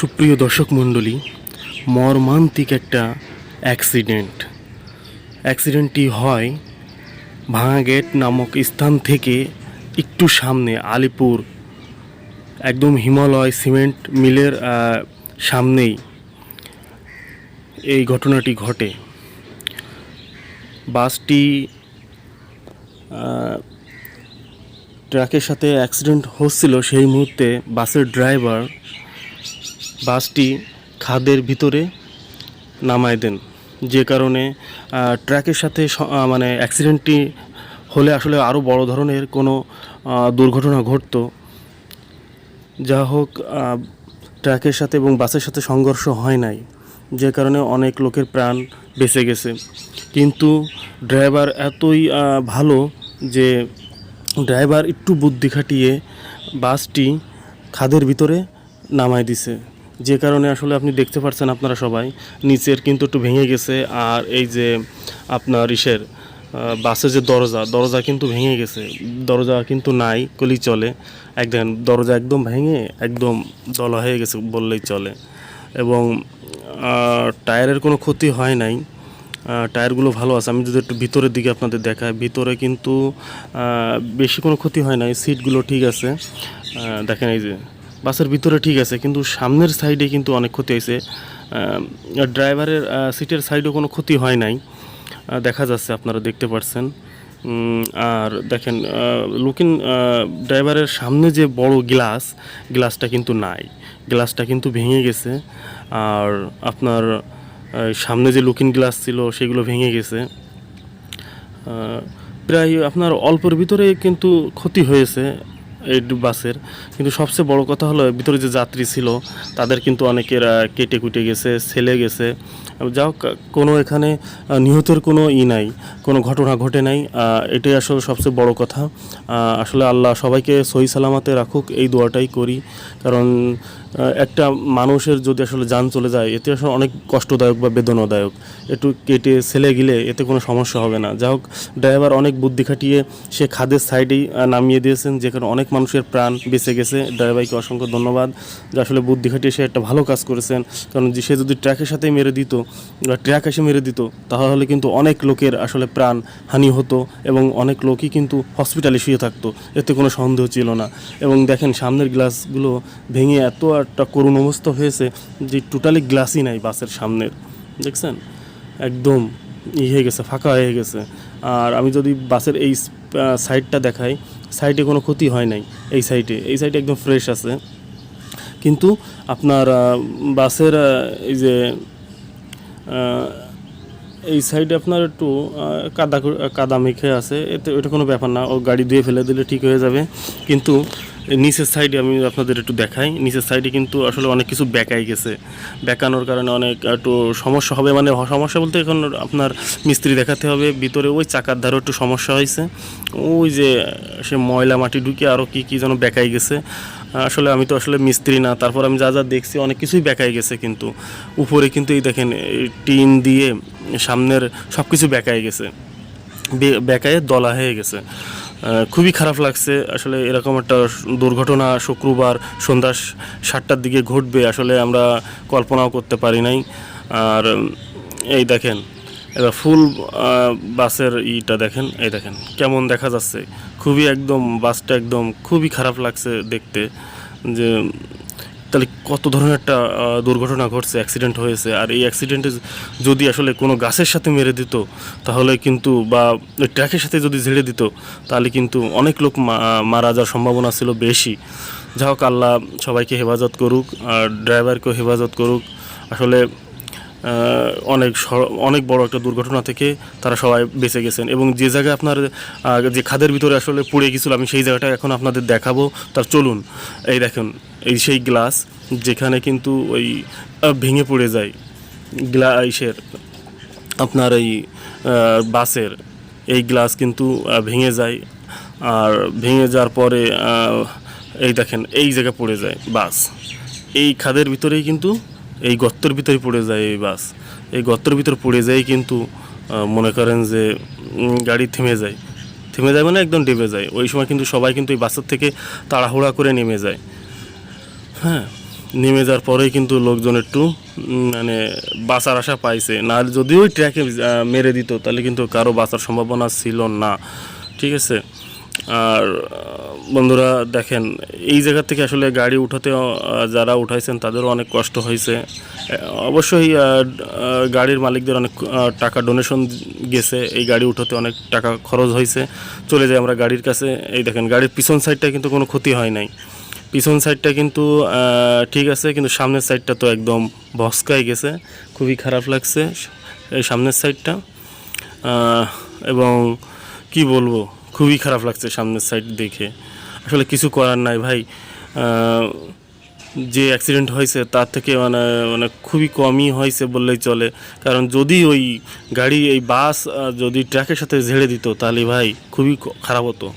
সুপ্রিয় দর্শক মণ্ডলী, মর্মান্তিক একটা অ্যাক্সিডেন্ট। অ্যাক্সিডেন্টটি হয় ভাঙা গেট নামক স্থান থেকে একটু সামনে আলিপুর, একদম হিমালয় সিমেন্ট মিলের সামনেই এই ঘটনাটি ঘটে। বাসটি ট্রাকের সাথে অ্যাক্সিডেন্ট হচ্ছিল সেই মুহূর্তে বাসের ড্রাইভার বাসটি খাদের ভিতরে নামায় দেন। যে কারণে ট্র্যাকের সাথে মানে অ্যাক্সিডেন্টটি হলে আসলে আরও বড় ধরনের কোনো দুর্ঘটনা ঘটতো। যা হোক ট্র্যাকের সাথে এবং বাসের সাথে সংঘর্ষ হয় নাই। যে কারণে অনেক লোকের প্রাণ বেঁচে গেছে। কিন্তু ড্রাইভার এতই ভালো যে ড্রাইভার একটু বুদ্ধি খাটিয়ে বাসটি খাদের ভিতরে নামায় দিছে। যে কারণে আসলে আপনি দেখতে পাচ্ছেন আপনারা সবাই। নিচের কিন্তু একটু ভেঙে গেছে আর এই যে আপনার ইসের বাসের যে দরজা দরজা কিন্তু ভেঙে গেছে। দরজা কিন্তু নাই, কলি চলে। একদম দরজা একদম ভেঙে একদম দলা হয়ে গেছে বললেই চলে। এবং টায়ারের কোনো ক্ষতি হয় নাই। টায়ারগুলো ভালো আছে। আমি যদি একটু ভিতরের দিকে আপনাদের দেখাই, ভিতরে কিন্তু বেশি কোনো ক্ষতি হয় নাই। সিটগুলো ঠিক আছে। দেখেন এই যে বাসের ভিতরে ঠিক আছে, কিন্তু সামনের সাইডে কিন্তু অনেক ক্ষতি হয়েছে। ড্রাইভারের সিটের সাইডেও কোনো ক্ষতি হয় নাই। দেখা যাচ্ছে, আপনারা দেখতে পাচ্ছেন আর দেখেন লুকিং ড্রাইভারের সামনে যে বড় গ্লাস গ্লাসটা কিন্তু নাই। গ্লাসটা কিন্তু ভেঙে গেছে। আর আপনার সামনে যে লুকিং গ্লাস ছিল, সেগুলো ভেঙে গেছে। প্রায় আপনার অল্পের ভিতরে কিন্তু ক্ষতি হয়েছে। এই বাসের। কিন্তু সবচেয়ে বড় কথা হলো, ভিতরে যে যাত্রী ছিল, তাদের কিন্তু অনেকের কেটে কুটে গেছে, ছেলে গেছে। যাও কোনো এখানে নিহতের কোনো ই নাই, কোনো ঘটনা ঘটে নাই। এটাই আসলে সবচেয়ে বড় কথা। আসলে আল্লাহ সবাইকে সহি সালামাতে রাখুক, এই দোয়াটাই করি। কারণ একটা মানুষের যদি আসলে যান চলে যায়, এতে আসলে অনেক কষ্টদায়ক বা বেদনাদায়ক। একটু কেটে ছেলে গেলে এতে কোনো সমস্যা হবে না। যা হোক, ড্রাইভার অনেক বুদ্ধি খাটিয়ে, সে খাদের সাইডেই নামিয়ে দিয়েছেন যে কারণে অনেক মানুষের প্রাণ বেঁচে গেছে। ড্রাইভারকে অসংখ্য ধন্যবাদ। যে আসলে বুদ্ধি খাটিয়ে সে একটা ভালো কাজ করেছেন। কারণ যে সে যদি ট্র্যাকের সাথেই মেরে দিত, বা ট্র্যাক এসে মেরে দিত, তাহলে কিন্তু অনেক লোকের আসলে প্রাণ হানি হতো এবং অনেক লোকই কিন্তু হসপিটালে শুয়ে থাকতো। এতে কোনো সন্দেহ ছিল না। এবং দেখেন, সামনের গ্লাসগুলো ভেঙে এত একটা করুণ অবস্থা হয়েছে যে টোটালি গ্লাসই নাই বাসের সামনের। দেখছেন? একদম ই হয়ে গেছে, ফাঁকা হয়ে গেছে। আর আমি যদি বাসের এই সাইডটা দেখাই সাইডে কোনো ক্ষতি হয় নাই এই সাইডে। এই সাইডে একদম ফ্রেশ আছে। কিন্তু আপনার বাসের এই যে এই সাইডে আপনার একটু কাদা কাদা মেখে আছে। এতে ওটা কোনো ব্যাপার না। ও গাড়ি ধুয়ে ফেলে দিলে ঠিক হয়ে যাবে। কিন্তু নিচের সাইডে আমি আপনাদের একটু দেখাই। নিচের সাইডে কিন্তু আসলে অনেক কিছু বেঁকাই গেছে। বেঁকানোর কারণে অনেক একটু সমস্যা হবে। মানে সমস্যা বলতে এখন আপনার মিস্ত্রি দেখাতে হবে। ভিতরে ওই চাকার ধারও একটু সমস্যা হয়েছে। ওই যে সে ময়লা মাটি ঢুকে আরও কী কী যেন বেঁকাই গেছে। আসলে আমি তো আসলে মিস্ত্রি না। তারপর আমি যা যা দেখছি অনেক কিছুই বেঁকাই গেছে কিন্তু। উপরে কিন্তু এই দেখেন টিন দিয়ে সামনের সব কিছু বেঁকাই গেছে। বেঁকায়ে দলা হয়ে গেছে। খুবই খারাপ লাগছে। আসলে এরকম একটা দুর্ঘটনা শুক্রবার সন্ধ্যা সাতটার দিকে ঘটবে, আসলে আমরা কল্পনাও করতে পারি নাই। আর এই দেখেন, এবার ফুল বাসের ইটা দেখেন, এই দেখেন, কেমন দেখা যাচ্ছে। খুবই একদম, বাসটা একদম খুবই খারাপ লাগছে দেখতে, যে তাহলে কত ধরনের একটা দুর্ঘটনা ঘটছে অ্যাক্সিডেন্ট হয়েছে? আর এই অ্যাক্সিডেন্টে যদি আসলে কোনো গাছের সাথে মেরে দিত, তাহলে কিন্তু বা ট্র্যাকের সাথে যদি ঝেড়ে দিত, তাহলে কিন্তু অনেক লোক মারা যাওয়ার সম্ভাবনা ছিল বেশি। যা হোক, আল্লাহ সবাইকে হেফাজত করুক, আর ড্রাইভারকেও হেফাজত করুক। আসলে অনেক অনেক বড় একটা দুর্ঘটনা থেকে তারা সবাই বেঁচে গেছেন। এবং যে জায়গায় আপনার যে খাদের ভিতরে আসলে পড়ে গেছিল, আমি সেই জায়গাটা এখন আপনাদের দেখাবো। তার চলুন, এই দেখুন, এই সেই গ্লাস যেখানে কিন্তু ওই ভেঙে পড়ে যায় গ্লা ইসের আপনার এই বাসের। এই গ্লাস কিন্তু ভেঙে যায়। আর ভেঙে যাওয়ার পরে এই দেখেন, এই জায়গায় পড়ে যায় বাস। এই খাদের ভিতরেই কিন্তু, এই গর্তের ভিতরে পড়ে যায় এই বাস। এই গর্তের ভিতর পড়ে যায় কিন্তু মনে করেন যে গাড়ি থেমে যায়। থেমে যায় মানে একদম ডেবে যায়। ওই সময় কিন্তু সবাই কিন্তু এই বাসের থেকে তাড়াহুড়া করে নেমে যায়। হ্যাঁ। নেমে যাওয়ার পরেই কিন্তু লোকজন একটু মানে বাঁচার আশা পাইছে। না যদি ওই ট্র্যাকে মেরে দিত, তাহলে কিন্তু কারও বাঁচার সম্ভাবনা ছিল না। ঠিক আছে? আর বন্ধুরা, দেখেন, এই জায়গা থেকে আসলে গাড়ি উঠাতে যারা উঠাইছেন তাদেরও অনেক কষ্ট হয়েছে অবশ্যই গাড়ির মালিকদের অনেক টাকা ডোনেশন গেছে। এই গাড়ি উঠাতে অনেক টাকা খরচ হয়েছে চলে যাই আমরা গাড়ির কাছে। এই দেখেন, গাড়ির পিছন সাইডটা কিন্তু কোনো ক্ষতি হয় নাই। পিছন সাইডটা কিন্তু ঠিক আছে, কিন্তু সামনের সাইডটা তো একদম ভস্কাই গেছে। খুবই খারাপ লাগছে এই সামনের সাইডটা এবং কি বলব, খুবই খারাপ লাগছে সামনের সাইড দেখে। আসলে কিছু করার নাই ভাই। যে অ্যাক্সিডেন্ট হয়েছে, তার থেকে মানে মানে খুবই কমই হয়েছে বললেই চলে। কারণ যদি ওই গাড়ি, এই বাস যদি ট্র্যাকের সাথে ঝেড়ে দিত, তাহলে ভাই খুবই খারাপ হতো।